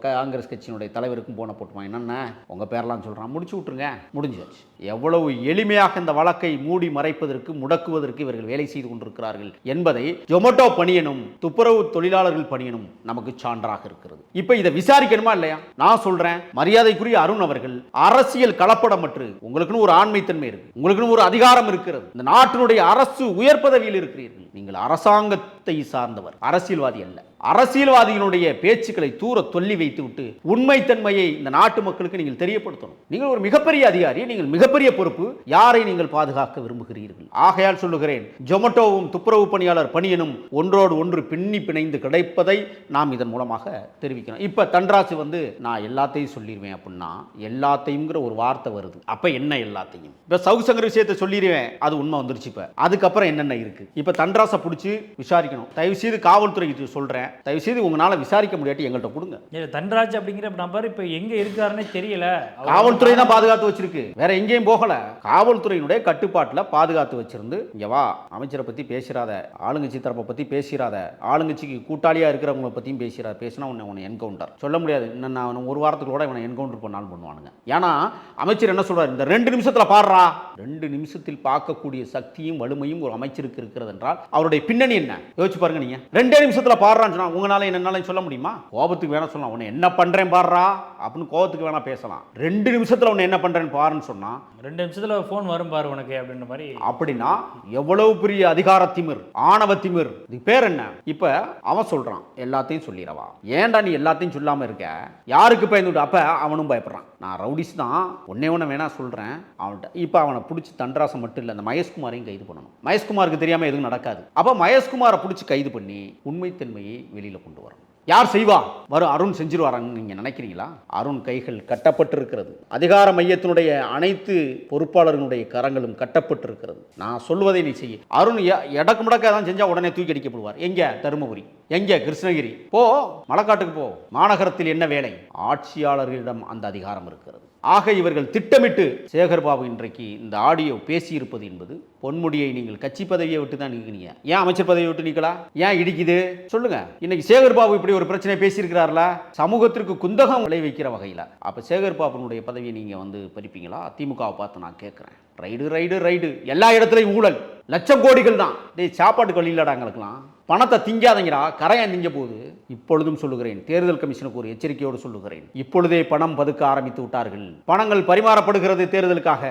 காங்கிரஸ் கட்சியினுடைய தலைவருக்கும் போன போட்டுமா என்னென்ன? உங்கள் பேரெல்லாம் சொல்கிறான் முடிச்சு விட்ருங்க முடிஞ்சாச்சு. எவ்வளவு எளிமையாக இந்த வழக்கை மூடி மறைப்பதற்கு முடக்குவதற்கு இவர்கள் வேலை செய்து கொண்டிருக்கிறார்கள் என்பதை ஜொமேட்டோ பணியனும் துப்புரவு தொழிலாளர்கள் பணியனும் நமக்கு சான்றாக இருக்கிறது. இப்போ இதை விசாரிக்கணுமா இல்லையா? நான் சொல்றேன். மரியாதைக்குரிய அருண் அவர்கள் அரசியல் கலப்படமற்று உங்களுக்குன்னு ஒரு ஆண்மைத்தன்மை இருக்கு. உங்களுக்குன்னு ஒரு அதிகாரம் இருக்கிறது. இந்த நாட்டினுடைய அரசு உயர்ப்ப பதவியில் இருக்கிறீர்கள். நீங்கள் அரசாங்கத்தை சார்ந்தவர் அரசியல்வாதி அல்ல. அரசியல்வாதிகளுடைய பேச்சுக்களை தூர தொல்லி வைத்து விட்டு உண்மைத்தன்மையை இந்த நாட்டு மக்களுக்கு நீங்கள் தெரியப்படுத்தணும். நீங்கள் ஒரு மிகப்பெரிய அதிகாரி நீங்கள் மிகப்பெரிய பொறுப்பு யாரை நீங்கள் பாதுகாக்க விரும்புகிறீர்கள்? ஆகையால் சொல்லுகிறேன் ஜொமட்டோவும் துப்புரவு பணியாளர் பணியனும் ஒன்றோடு ஒன்று பின்னி பிணைந்து கிடைப்பதை நாம் இதன் மூலமாக தெரிவிக்கிறோம் இப்ப தன்ராசு வந்து நான் எல்லாத்தையும் சொல்லிடுவேன் அப்படின்னா எல்லாத்தையும்ங்கிற ஒரு வார்த்தை வருது. அப்ப என்ன எல்லாத்தையும்? இப்ப சவுசங்கர் விஷயத்தை சொல்லிடுவேன் அது உண்மை வந்துருச்சு இப்ப. அதுக்கப்புறம் என்னென்ன இருக்கு? இப்ப தன்ராசை பிடிச்சி விசாரிக்கணும். தயவு செய்து காவல்துறைக்கு சொல்றேன். தயவு செய்து உங்களால விசாரிக்க முடியாட்டி எங்கள்கிட்ட கொடுங்க. தன்ராஜ் அப்படிங்கிற நபர் இப்ப எங்க இருக்காருன்னே தெரியல. காவல்துறை தான் பாதுகாத்து வச்சிருக்கு. வேற எங்கேயும் போகல. காவல்துறையினுடைய கட்டுப்பாட்டுல பாதுகாத்து வச்சிருந்து இங்க வா. அமைச்சரை பத்தி பேசிராத. ஆளுங்கட்சி தரப்பை பத்தி பேசிராத. ஆளுங்கட்சிக்கு கூட்டாளியா இருக்கிறவங்கள பத்தியும் பேசிராத. பேசினா உன்னை உன்னை என்கவுண்டர் சொல்ல முடியாது. இன்னும் நான் ஒரு வாரத்துக்கு கூட இவனை என்கவுண்டர் பண்ணாலும் பண்ணுவானுங்க. ஏன்னா அமைச்சர் என்ன சொல்றாரு? இந்த ரெண்டு நிமிஷத்துல பாடுறா. ரெண்டு நிமிஷத்தில் பார்க்கக்கூடிய சக்தியும் வலிமையும் ஒரு அமைச்சருக்கு இருக்கிறது என்றால் அவருடைய பின்னணி என்ன? யோசிச்சு பாருங்க நீங்க. ரெண்டே நிமிஷத்துல பாடுறான்னு சொன்னா உங்களால என்னால சொல்ல முடியுமா? கோபத்துக்கு வேணா சொல்லலாம். உன்னை என்ன பண்றேன் பாடுறா? அப்படின்னு கோபத்துக்கு வேணா பேசலாம். ரெண்டு நிமிஷத்துல உன்னை என்ன பண்றேன்னு பாருன்னு சொன்னா ரெண்டு நிமிஷத்துல ஃபோன் வரும் பாரு உனக்கு அப்படின்ற மாதிரி. அப்படின்னா எவ்வளவு பெரிய அதிகார திமிர் ஆணவ திமிர் இது பேர் என்ன? இப்ப அவன் சொல்றான் எல்லாத்தையும் சொல்லிடவா. ஏன்டா நீ எல்லாத்தையும் சொல்லாம இருக்க? யாருக்கு பயந்துட்டு அப்ப அவனும் பயப்படுறான். நான் ரவுடிஸ் தான். ஒன்னே ஒன்று வேணா சொல்கிறேன் அவன்கிட்ட இப்போ அவனை பிடிச்சி தண்டராசம் மட்டும் இல்லை அந்த மகேஷ்குமாரையும் கைது பண்ணணும். மகேஷ்குமாருக்கு தெரியாமல் எதுவும் நடக்காது. அப்போ மகேஷ்குமாரை பிடிச்சி கைது பண்ணி உண்மைத்தன்மையை வெளியில் கொண்டு வரணும். யார் செய்வா? வரும் அருண் செஞ்சிருவாரான்னு நீங்கள் நினைக்கிறீங்களா? அருண் கைகள் கட்டப்பட்டிருக்கிறது. அதிகார மையத்தினுடைய அனைத்து பொறுப்பாளர்களுடைய கரங்களும் கட்டப்பட்டிருக்கிறது. நான் சொல்வதை நீ செய்ய. அருண் எ- எடக்கு முடக்க தான் செஞ்சால் உடனே தூக்கி அடிக்கப்படுவார் எங்கே? தருமபுரி. எங்கே? கிருஷ்ணகிரி. போ மலக்காட்டுக்கு போ. மாநகரத்தில் என்ன வேலை? ஆட்சியாளர்களிடம் அந்த அதிகாரம் இருக்கிறது. ஆக இவர்கள் திட்டமிட்டு சேகர்பாபு இன்றைக்கு இந்த ஆடியோ பேசியிருப்பது என்பது பொன்முடியை நீங்கள் கட்சி பதவியை விட்டு தான் நீக்கினீங்க. ஏன் அமைச்சர் பதவியை விட்டு நீக்கலாம் ஏன் இடிக்குது? சொல்லுங்க. இன்னைக்கு சேகர்பாபு இப்படி ஒரு பிரச்சனை பேசியிருக்கிறார்ல? சமூகத்திற்கு குந்தகம் விளைவிக்கிற வகையில். அப்ப சேகர்பாபுனுடைய பதவியை நீங்க வந்து பறிப்பீங்களா? திமுகவை பார்த்து நான் கேட்குறேன். Raid raid raid. எல்லா இடத்துலையும் ஊழல். லட்சம் கோடிகள் தான். டேய் சாப்பாட்டுக்கு வழி இல்லடாங்களுக்குலாம் பணத்தை திங்காதீங்கடா கரையான் திங்க போகுது. இப்பொழுதும் சொல்லுகிறேன் தேர்தல் கமிஷனுக்கு ஒரு எச்சரிக்கையோடு சொல்லுகிறேன். இப்பொழுதே பணம் பதுக்க ஆரம்பித்து விட்டார்கள். பணங்கள் பரிமாறப்படுகிறது தேர்தலுக்காக.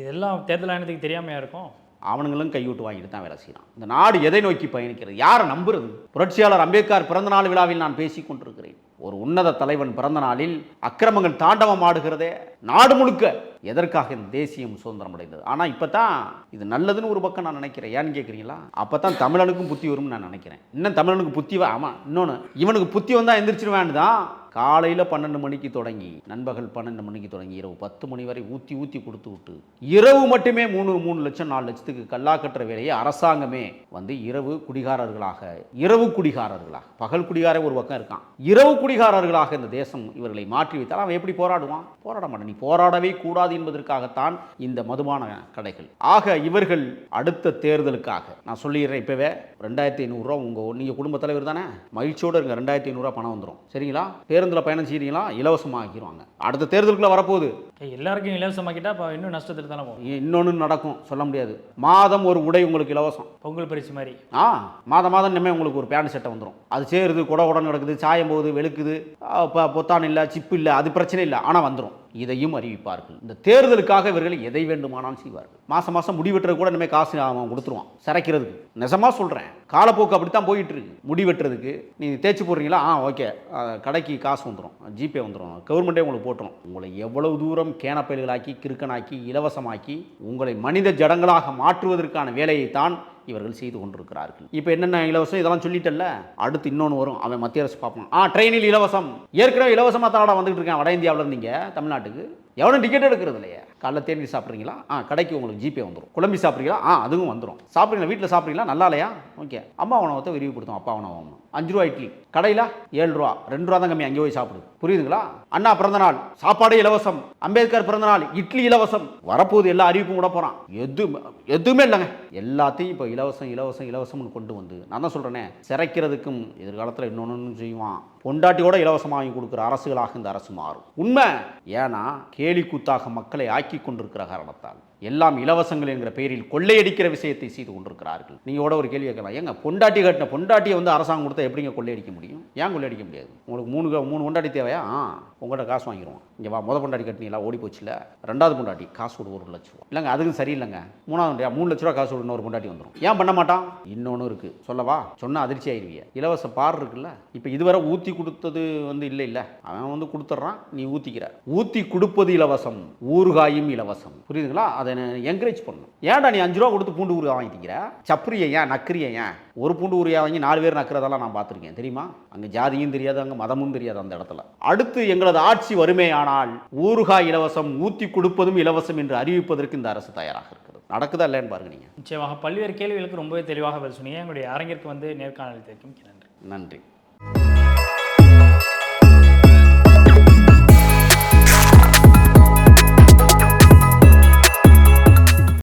இதெல்லாம் தேர்தல் ஆணையத்துக்கு தெரியாமையா இருக்கும்? அவனுங்களும் கைவிட்டு வாங்கிட்டு தான் வேலை செய்யறான் இந்த நாடு எதை நோக்கி பயணிக்கிறது? யாரை நம்புறது? புரட்சியாளர் அம்பேத்கர் பிறந்த நாள் விழாவில் நான் பேசிக் கொண்டிருக்கிறேன் ஒரு உன்னத தலைவன் பிறந்த நாளில் அக்கிரமங்கள் தாண்டவம் ஆடுகிறதே நாடு முழுக்க. எதற்காக இந்த தேசியம் சுதந்திரம் அடைந்தது? ஆனால் இப்போ தான் இது நல்லதுன்னு ஒரு பக்கம் நான் நினைக்கிறேன். ஏன்னு கேட்குறீங்களா அப்போ தான் தமிழனுக்கும் புத்தி வரும்னு நான் நினைக்கிறேன். இன்னும் தமிழனுக்கு புத்தி வா ஆமாம் இன்னொன்று இவனுக்கு புத்தி வந்தால் எந்திரிச்சிருவேன்னு தான் காலையில் பன்னெண்டு மணிக்கு தொடங்கி நண்பகல் பன்னெண்டு மணிக்கு தொடங்கி இரவு பத்து மணி வரை ஊற்றி ஊற்றி கொடுத்து விட்டு இரவு மட்டுமே மூணு மூணு லட்சம் நாலு லட்சத்துக்கு கல்லா கட்டுற வேலையை அரசாங்கமே வந்து இரவு குடிகாரர்களாக இரவு குடிகாரர்களாக பகல் குடிகாரே ஒரு பக்கம் இருக்கான். இரவு குடிகாரர்களாக இந்த தேசம் இவர்களை மாற்றி வைத்தால் அவன் எப்படி போராடுவான்? போராட மாட்டான். நீ போராடவே கூடாது என்பதற்காகத்தான் இந்த மதுபான கடைகள். ஆக இவர்கள் அடுத்த தேர்தலுக்காக நான் சொல்லிடுறேன் இப்போவே ரெண்டாயிரத்தி ஐநூறுரூவா உங்கள் நீங்கள் குடும்ப தலைவர் தானே? மகிழ்ச்சியோடு இருங்க ரெண்டாயிரத்தி ஐநூறுரூவா பணம் வந்துடும் சரிங்களா? பேருந்தில் பயணம் செய்கிறீங்களா இலவசமாக ஆக்கிடுவாங்க அடுத்த தேர்தலுக்குள்ள வரப்போகுது. எல்லாருக்கும் இலவசமாக்கிட்டா அப்போ இன்னும் நஷ்டத்தில் தானே போகும். இன்னொன்று நடக்கும். சொல்ல முடியாது. மாதம் ஒரு உடை உங்களுக்கு இலவசம். பொங்கல் பரிசு மாதிரி. ஆ மாதம் மாதம் இனிமேல் உங்களுக்கு ஒரு பேண்ட் சட்டை வந்துடும் அது சேருது குட உடன் நடக்குது சாயம் போகுது வெளுக்குது. ஆ, ப- பொத்தான் இல்லை சிப்பு இல்லை அது பிரச்சனை இல்லை. ஆனால் வந்துடும் இதையும் அறிவிப்பார்கள். இந்த தேர்தலுக்காக இவர்கள் எதை வேண்டுமானாலும் செய்வார்கள். மாதம் மாதம் முடிவெட்டுறது கூட இனிமேல் காசு அவன் கொடுத்துருவான். சரைக்கிறதுக்கு. நிஜமா சொல்கிறேன் காலப்போக்கு அப்படி தான் போயிட்டு இருக்கு முடி வெட்டுறதுக்கு. நீ தேய்ச்சி போடுறீங்களா? ஆ ஓகே. கடைக்கு காசு வந்துடும் ஜிபே வந்துடும் கவர்மெண்ட்டே உங்களுக்கு போட்டுரும். உங்களை எவ்வளவு தூரம் கேனப்பயல்களாக்கி கிறுக்கனாக்கி இலவசமாக்கி உங்களை மனித ஜடங்களாக மாற்றுவதற்கான வேலையை தான் இவர்கள் செய்து கொண்டிருக்கிறார்கள். இப்போ என்னென்ன இலவசம்? இதெல்லாம் சொல்லிட்டல்ல? அடுத்து இன்னொன்று வரும். அவன் மத்திய அரசு பார்ப்பான் ஆ ட்ரெயினில் இலவசம். ஏற்கனவே இலவசமாக தான் வந்துகிட்டு இருக்கான் வட இந்தியாவில் இருந்தீங்க தமிழ்நாட்டுக்கு. எவனும் டிக்கெட் எடுக்கிறது இல்லையே? காலைல தேநீர் சாப்பிட்றீங்களா? ஆ கடைக்கு உங்களுக்கு ஜிபே வந்துடும் குழம்பி சாப்பிட்றீங்களா? ஆ அதுவும் வந்துடும் சாப்பிட்றீங்களா? வீட்டில் சாப்பிட்றீங்களா? நல்லா இல்லையா ஓகே. அம்மா உணவத்தை விரிவுபடுத்தும். அப்பா உணவு வாங்கணும் அஞ்சு ரூபா இட்லி. கடையில் ஏழு ரூபா. ரெண்டு ரூபா தான் கம்மி. அங்கே போய் சாப்பிடு. புரியுதுங்களா? அண்ணா பிறந்த நாள் சாப்பாடு இலவசம். அம்பேத்கர் பிறந்த நாள் இட்லி இலவசம். வரப்போகுது எல்லா அறிவிப்பும் கூட போகிறான் எது எதுவுமே இல்லைங்க. எல்லாத்தையும் இப்போ இலவசம் இலவசம் இலவசம்னு கொண்டு வந்து நான் தான் சொல்கிறேனே சிறைக்கிறதுக்கும் எதிர்காலத்தில் இன்னொன்று செய்வான். பொண்டாட்டியோட இலவசமாக வாங்கி கொடுக்குற அரசுகளாக இந்த அரசு மாறும். உண்மை? ஏன்னா கேலி கூத்தாக மக்களை ஆக்கி கொண்டிருக்கிற காரணத்தால். எல்லாம் இலவசங்கள் என்கிற பெயரில் கொள்ளையடிக்கிற விஷயத்தை செய்து கொண்டிருக்கிறார்கள். நீங்கள் கூட ஒரு கேள்வி கேட்கலாம். ஏங்க பொண்டாட்டி கட்டின பொண்டாட்டியை வந்து அரசாங்கம் கொடுத்தா எப்படிங்க கொள்ளையடிக்க முடியும்? ஏன் கொள்ளையடிக்க முடியாது? உங்களுக்கு மூணு மூணு பொண்டாட்டி தேவையா? ஆ உங்கள்கிட்ட காசு வாங்கிடுவோம் இங்கே வா முத பொண்டாட்டி கட்டினீங்களா? ஓடி போச்சுல. ரெண்டாவது பொண்டாட்டி காசு கொடு ஒரு லட்சம் ரூபா. இல்லைங்க அதுக்கும் சரியில்லைங்க. மூணாவது மூணு லட்ச ரூபா காசு கொடு ஒரு பொண்டாட்டி வந்துடும் ஏன் பண்ண மாட்டான்? இன்னொன்று இருக்குது சொல்லவா சொன்னால் அதிர்ச்சி ஆயிருவிய. இலவச பார் இருக்குல்ல. இப்போ இதுவரை ஊற்றி கொடுத்தது வந்து இல்லை இல்லை. அவன் வந்து கொடுத்துட்றான் நீ ஊற்றிக்கிற ஊற்றி கொடுப்பது இலவசம் ஊறுகாயும் இலவசம். புரியுதுங்களா? அதை என்கரேஜ் பண்ணணும். ஏன்டா நீ அஞ்சு ரூபா கொடுத்து பூண்டு ஊறுகாய் வாங்கிக்கிற சப்பரியை ஏன் நக்கிரியை ஏன்? ஒரு பூண்டு ஊறுகாய் வாங்கி நாலு பேர் நக்கிறதெல்லாம் நான் பார்த்துருக்கேன். தெரியுமா? அங்கே ஜாதியும் தெரியாது அங்கே மதமும் தெரியாது அந்த இடத்துல. அடுத்து எங்களது ஆட்சி வறுமையானால் ஊறுகாய் இலவசம் ஊற்றி கொடுப்பதும் இலவசம் என்று அறிவிப்பதற்கு இந்த அரசு தயாராக இருக்கிறது. நடக்குதா இல்லைன்னு பாருங்க நீங்கள் நிச்சயமாக பல்வேறு கேள்விகளுக்கு ரொம்பவே தெளிவாக பதில் சொன்னீங்க. எங்களுடைய அரங்கிற்கு வந்து நேர்காணல் தெரிவிக்கும் நன்றி. நன்றி.